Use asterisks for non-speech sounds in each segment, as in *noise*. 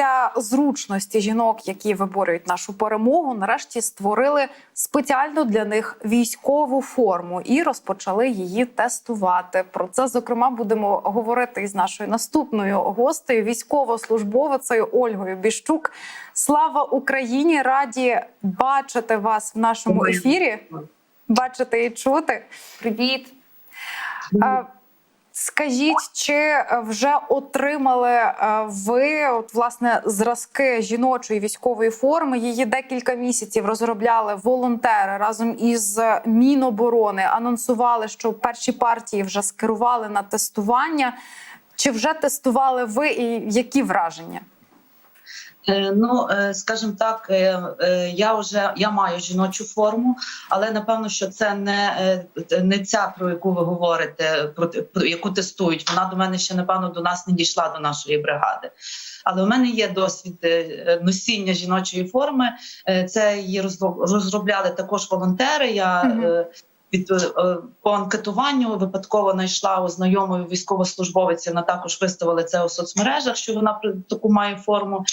для зручності жінок, які виборюють нашу перемогу, нарешті створили спеціально для них військову форму і розпочали її тестувати. Про це зокрема будемо говорити із нашою наступною гостею, військовослужбовицею Ольгою Біщук. Слава Україні! Раді бачити вас в нашому ефірі. Бачити і чути. Привіт. А, Скажіть, чи е, вже отримали е, ви от власне зразки жіночої військової форми? Її декілька місяців розробляли волонтери разом із Міноборони. Анонсували, що перші партії вже скерували на тестування. Чи вже тестували ви і які враження? Е, Ну, е, скажімо так, е, я вже я маю жіночу форму, але напевно, що це не, не ця, про яку ви говорите, про, про яку тестують. Вона до мене ще напевно до нас не дійшла до нашої бригади. Але у мене є досвід носіння жіночої форми. Це її розро- розробляли також волонтери. Я Мгм. е, від по анкетуванню випадково знайшла у знайомої військовослужбовиці. Вона також виставила це у соцмережах, що вона таку має форму.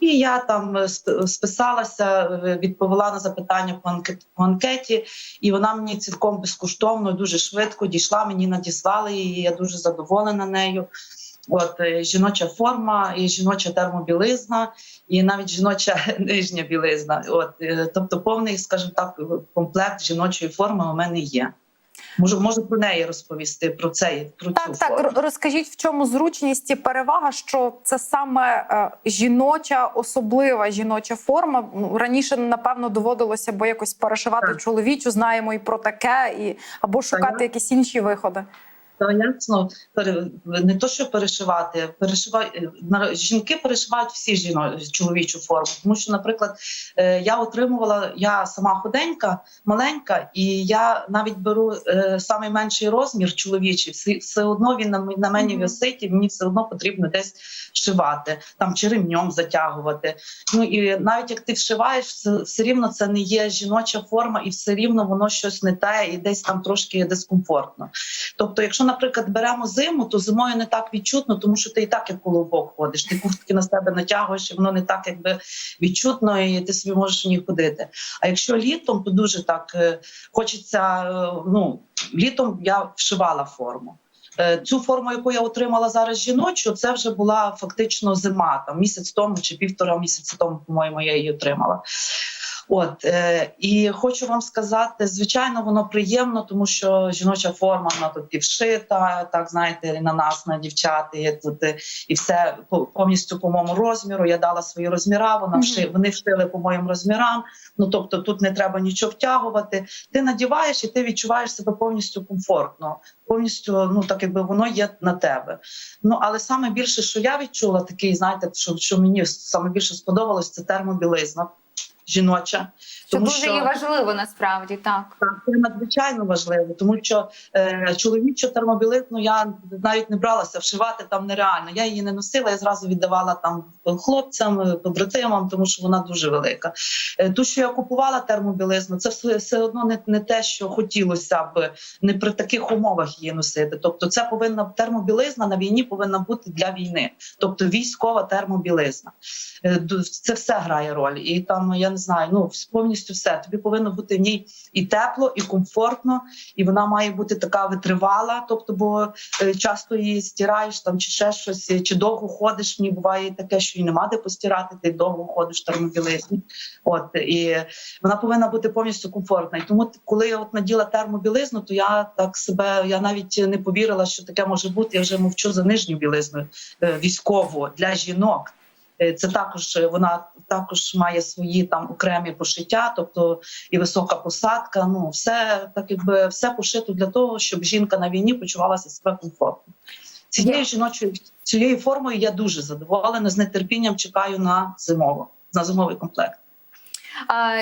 І я там е, списалася, е, відповіла на запитання по анкет анкеті, і вона мені цілком безкоштовно, дуже швидко дійшла. Мені надіслали її. Я дуже задоволена нею. От е, жіноча форма, і жіноча термобілизна, і навіть жіноча *laughs* нижня білизна. От е, тобто, повний, скажімо так, комплект жіночої форми у мене є. Можу, можу про неї розповісти про це про цю Так, так форму. розкажіть, в чому зручність і перевага, що це саме е, жіноча, особлива жіноча форма. Ну раніше напевно доводилося бо якось перешивати Так. чоловічу. Знаємо і про таке, і або шукати так. якісь інші виходи. Та ясно, не то, що перешивати, перешивають жінки перешивають всі жіно чоловічу форму. Тому що, наприклад, е, я отримувала, я сама худенька, маленька, і я навіть беру е, самий менший розмір чоловічий, все, все одно він на, на мені висить, і мені все одно потрібно десь шивати, там чи ремнем затягувати. Ну і навіть як ти вшиваєш, все, все рівно це не є жіноча форма, і все рівно воно щось не те, і десь там трошки дискомфортно. Тобто, якщо, наприклад, беремо зиму, то зимою не так відчутно, тому що ти і так як колобок ходиш. Ти куртки на себе натягуєш, і воно не так якби відчутно, і ти собі можеш в ній ходити. А якщо літом, то дуже так е, хочеться. е, Ну літом я вшивала форму. Е, Цю форму, яку я отримала зараз жіночу, це вже була фактично зима, там місяць тому чи півтора місяця тому, по-моєму, я її отримала. От е, і хочу вам сказати, звичайно, воно приємно, тому що жіноча форма вона тут і вшита, так знаєте, і на нас, на дівчат, і тут е, і все по- повністю по моєму розміру. Я дала свої розміра. Вона вши, вони вшили по моїм розмірам. Ну тобто тут не треба нічого втягувати. Ти надіваєш і ти відчуваєш себе повністю комфортно, повністю, ну так якби воно є на тебе. Ну але саме більше, що я відчула, такий, знаєте, що, що мені саме більше сподобалось, це термобілизна жіноча. Що Тому дуже що- важливо насправді так. так, це надзвичайно важливо, тому що е, чоловічу термобілизну я навіть не бралася вшивати там нереально. Я її не носила, я зразу віддавала там хлопцям, е, побратимам, тому що вона дуже велика. Е, ту, що я купувала термобілизну, це все, все одно не, не те, що хотілося б не при таких умовах її носити. Тобто, це повинна термобілизна на війні повинна бути для війни, тобто військова термобілизна. Е, Це все грає роль, і там я не знаю, ну повністю все. Тобі повинно бути в ній і тепло, і комфортно, і вона має бути така витривала. Тобто, бо е, часто її стираєш там чи ще щось, е, чи довго ходиш. Мені буває таке, що і нема де постирати, ти довго ходиш термобілизні. От і вона повинна бути повністю комфортна. І тому, коли я от наділа термобілизну, то я так себе я навіть не повірила, що таке може бути. Я вже мовчу за нижню білизною е, військову для жінок. Е, Це також е, вона також має свої там окремі пошиття, тобто і висока посадка. Ну все так, якби все пошито для того, щоб жінка на війні почувалася себе комфортно. Цією жіночою цією формою я дуже задоволена. З нетерпінням чекаю на зимову на зимовий комплект.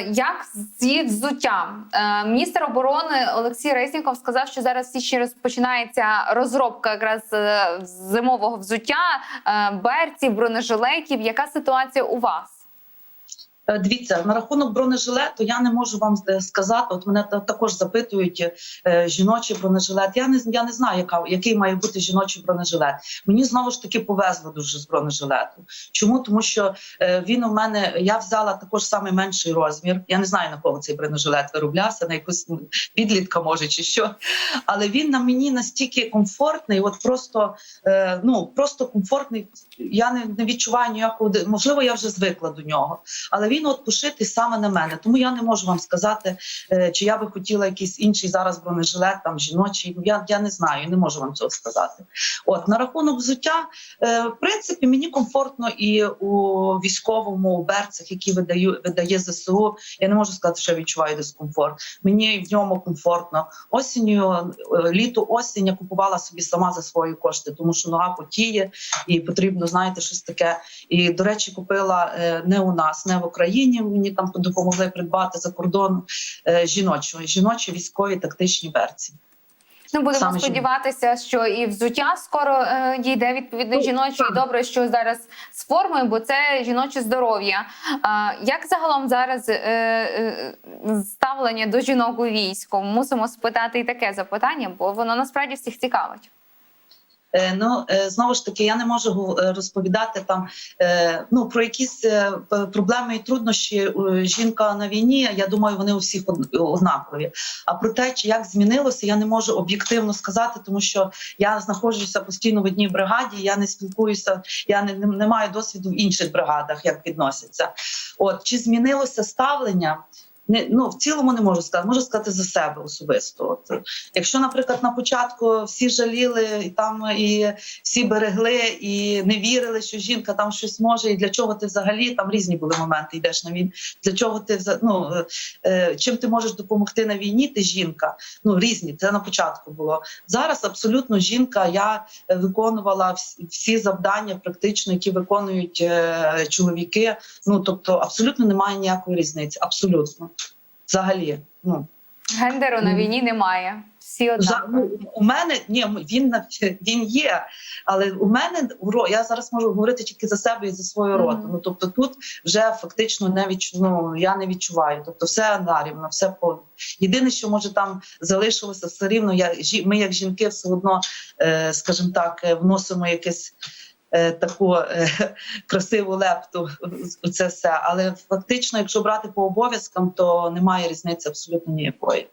Як зі взуттям? Е, Міністр оборони Олексій Резніков сказав, що зараз в січні розпочинається розробка якраз е, зимового взуття, е, берців, бронежилетів. Яка ситуація у вас? Е, Дивіться, на рахунок бронежилету я не можу вам е, сказати. От мене також запитують е, жіночий бронежилет. Я не я не знаю, яка який має бути жіночий бронежилет. Мені знову ж таки повезло дуже з бронежилетом. Чому? Тому що він у мене я взяла також самий менший розмір. Я не знаю на кого цей бронежилет вироблявся, на якусь ну, підлітка може чи що. Але він на мені настільки комфортний, от просто ну просто комфортний. Я не, не відчуваю ніякого можливо, я вже звикла до нього, але він от пошитий саме на мене. Тому я не можу вам сказати, е, чи я би хотіла якийсь інший зараз бронежилет, там жіночий. Я, я не знаю, не можу вам цього сказати. От на рахунок взуття, е, в принципі, мені комфортно і у військовому берцях, які видаю, видає ЗСУ. Я не можу сказати, що я відчуваю дискомфорт. Мені в ньому комфортно. Осінню, е, літо, осінь я купувала собі сама за свої кошти, тому що нога потіє і потрібно, знаєте, щось таке. І до речі, купила е, не у нас, не в Україні. Мені там допомогли придбати за кордон е, жіночу, жіночі військові тактичні берці. Ну будемо Саме сподіватися, що і взуття скоро е, дійде відповідно Ну, жіноче. І добре, що зараз з формою, бо це жіноче здоров'я. А, як загалом зараз е, е, ставлення до жінок у війську? Мусимо спитати і таке запитання, бо воно насправді всіх цікавить. Е, Ну е, знову ж таки, я не можу е, розповідати там ну про якісь проблеми і труднощі. Жінка на війні. Я думаю, вони у всіх однакові. А про те, чи як змінилося, я не можу об'єктивно сказати, тому що я знаходжуся постійно в одній бригаді. Я не спілкуюся, я не, не маю досвіду в інших бригадах, як відносяться. От чи змінилося ставлення? Не ну в цілому не можу сказати, можу сказати за себе особисто. От якщо, наприклад, на початку всі жаліли і там і всі берегли і не вірили, що жінка там щось може, і для чого ти взагалі там різні були моменти. Йдеш на війну. Для чого ти ну, е, чим ти можеш допомогти на війні? Ти жінка. Ну різні. Це на початку було. Зараз абсолютно жінка. Я виконувала всі завдання, практично, які виконують е, чоловіки. Ну тобто, абсолютно немає ніякої різниці. Абсолютно, взагалі. Ну Гендеру на війні немає. Всі За- однакові. ну, у мене ні, він на- він є, але у мене я зараз можу говорити тільки за себе і за свою роту. Ну тобто тут вже фактично не відчу, ну, я не відчуваю. Тобто, все нарівно, все по єдине, що може там залишилося, все рівно. Я ми, як жінки, все одно, е, скажімо так, е, вносимо якесь. Е, Таку е, *laughs* красиву лепту у це все, але фактично, якщо брати по обов'язкам, то немає різниці абсолютно ніякої.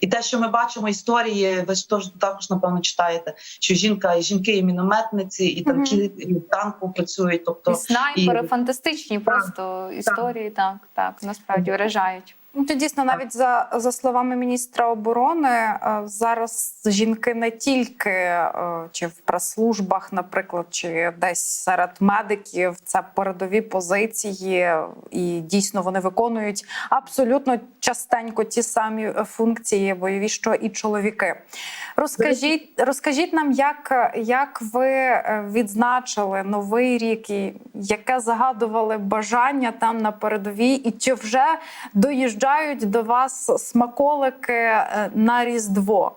І те, що ми бачимо історії, ви ж також напевно читаєте, що жінка і жінки і мінометниці, і танки і танку працюють. І Тобто снайпери і- фантастичні, просто історії так, так насправді вражають. Ну, то дійсно, навіть за, за словами міністра оборони, е, зараз жінки не тільки е, чи в прес-службах, наприклад, чи десь серед медиків, це передові позиції, і дійсно вони виконують абсолютно частенько ті самі функції бойові, що і чоловіки. Розкажіть, розкажіть нам, як, як ви е, відзначили новий рік, і яке загадували бажання там на передовій, і чи вже доїжджають до вас смаколики е, на Різдво?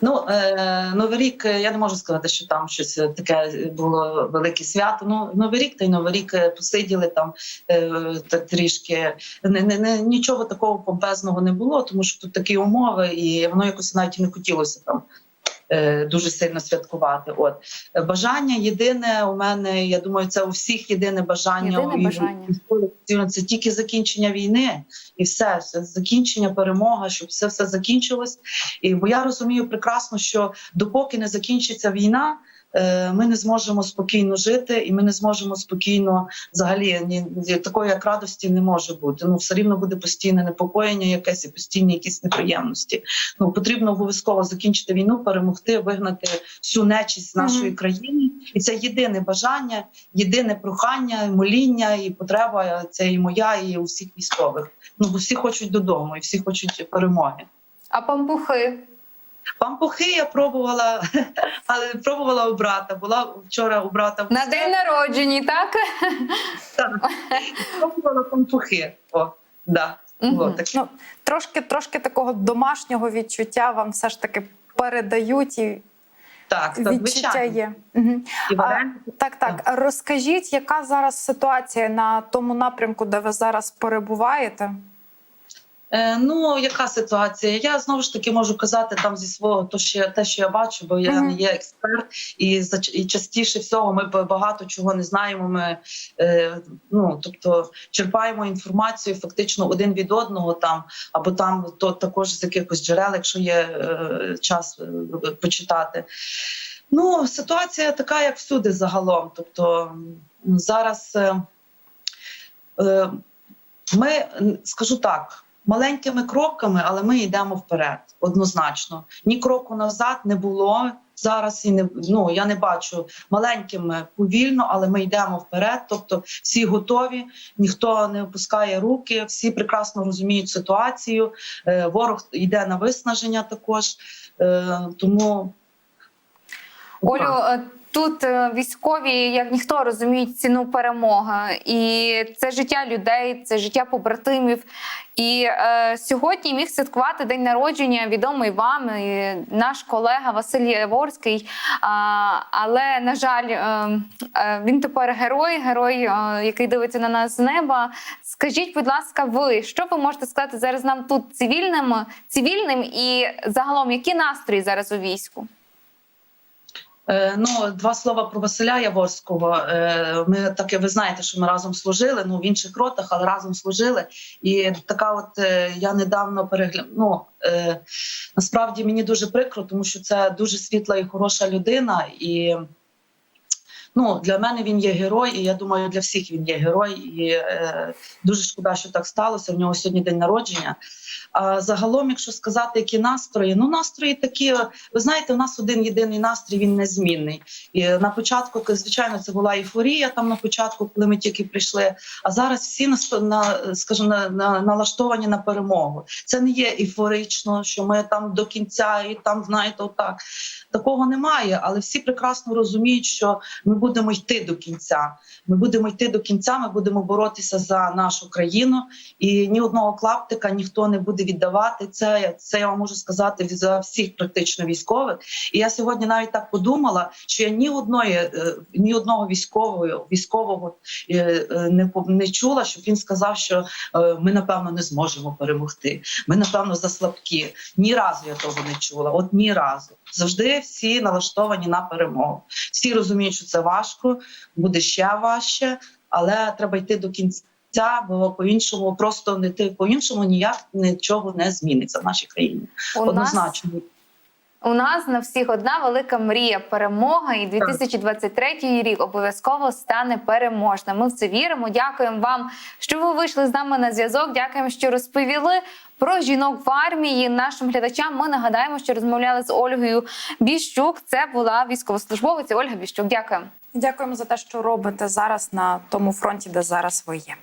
Ну е, новий рік е, я не можу сказати, що там щось таке було велике свято. Ну новий рік та й новий рік е, посиділи там е, та трішки. Не, не, не нічого такого помпезного не було, тому що тут такі умови, і воно якось навіть не хотілося там. Е, Дуже сильно святкувати. От бажання єдине у мене. Я думаю, це у всіх єдине бажання. Єдине бажання. це тільки закінчення війни, і все, все закінчення, перемога, щоб все все закінчилось. І бо я розумію прекрасно, що допоки не закінчиться війна. Е, Ми не зможемо спокійно жити, і ми не зможемо спокійно взагалі ні такої як радості не може бути. Ну все рівно буде постійне непокоєння, якесь і постійні якісь неприємності. Ну потрібно обов'язково закінчити війну, перемогти, вигнати всю нечість з нашої Мгм. країни, і це єдине бажання, єдине прохання, моління і потреба. Це і моя, і у всіх військових. Ну бо всі хочуть додому, і всі хочуть перемоги. А пампухи Пампухи я пробувала, *laughs* але пробувала у брата. Була вчора у брата в на день народжені, так? так. пробувала пампухи. О, да. Було таке. Ну трошки, трошки такого домашнього відчуття вам все ж таки передають і Так, так, Відчуття звичайно. є. І А, так, так. Розкажіть, яка зараз ситуація на тому напрямку, де ви зараз перебуваєте? Е, ну, яка ситуація? Я знову ж таки можу казати там зі свого, то що я- те, що я бачу, бо я не є експерт, і і частіше всього ми багато чого не знаємо. Ми е, ну тобто черпаємо інформацію фактично один від одного там, або там то також з якихось джерел, якщо є е, час е, почитати. Ну, ситуація така, як всюди загалом. Тобто зараз е, е, ми скажу так. Маленькими кроками, але ми йдемо вперед однозначно. Ні кроку назад не було зараз. І не ну я не бачу маленькими повільно, але ми йдемо вперед. Тобто, всі готові, ніхто не опускає руки, всі прекрасно розуміють ситуацію. Е, ворог йде на виснаження також. Е, тому Олю, е, тут е, військові, як ніхто, розуміють ціну перемоги, і це життя людей, це життя побратимів. І е, сьогодні міг святкувати день народження, відомий вам, і наш колега Василь Яворський. А, але на жаль, е, е, він тепер герой, герой, е, який дивиться на нас з неба. Скажіть, будь ласка, ви що ви можете сказати зараз нам тут цивільним, цивільним і загалом, які настрої зараз у війську? Е, Ну, два слова про Василя Яворського. Е, Ми таке, ви знаєте, що ми разом служили. Ну в інших ротах, але разом служили. І така, от е, я недавно переглянула. Ну, насправді мені дуже прикро, тому що це дуже світла і хороша людина. І ну, для мене він є герой, і я думаю, для всіх він є герой. І е, дуже шкода, що так сталося. В нього сьогодні день народження. А загалом, якщо сказати, які настрої, ну настрої такі. Ви знаєте, у нас один єдиний настрій, він незмінний. І на початку, звичайно, це була ейфорія там на початку, коли ми тільки прийшли. А зараз всі на, на на, на, налаштовані на перемогу. Це не є ейфорично, що ми там до кінця і там, знаєте, отак. Такого немає, але всі прекрасно розуміють, що ми будемо йти до кінця. Ми будемо йти до кінця, ми будемо боротися за нашу країну, і ні одного клаптика ніхто не буде віддавати. Це, це я вам можу сказати за всіх практично військових. І я сьогодні навіть так подумала, що я ні одної, е, ні одного військового військового е, е, не не чула, щоб він сказав, що ми напевно не зможемо перемогти. Ми напевно заслабкі. Ні разу я того не чула. От ні разу. Завжди всі налаштовані на перемогу. Всі розуміють, що це важко, буде ще важче, але треба йти до кінця. Бо по-іншому просто не ти по-іншому ніяк нічого не зміниться в нашій країні. У нас Однозначно. У нас на всіх одна велика мрія перемога, і 2023 рік обов'язково стане переможним. Ми в це віримо. Дякуємо вам, що ви вийшли з нами на зв'язок. Дякуємо, що розповіли про жінок в армії. Нашим глядачам ми нагадаємо, що розмовляли з Ольгою Біщук. Це була військовослужбовиця Ольга Біщук. Дякуємо. Дякуємо за те, що робите зараз на тому фронті, де зараз ви є.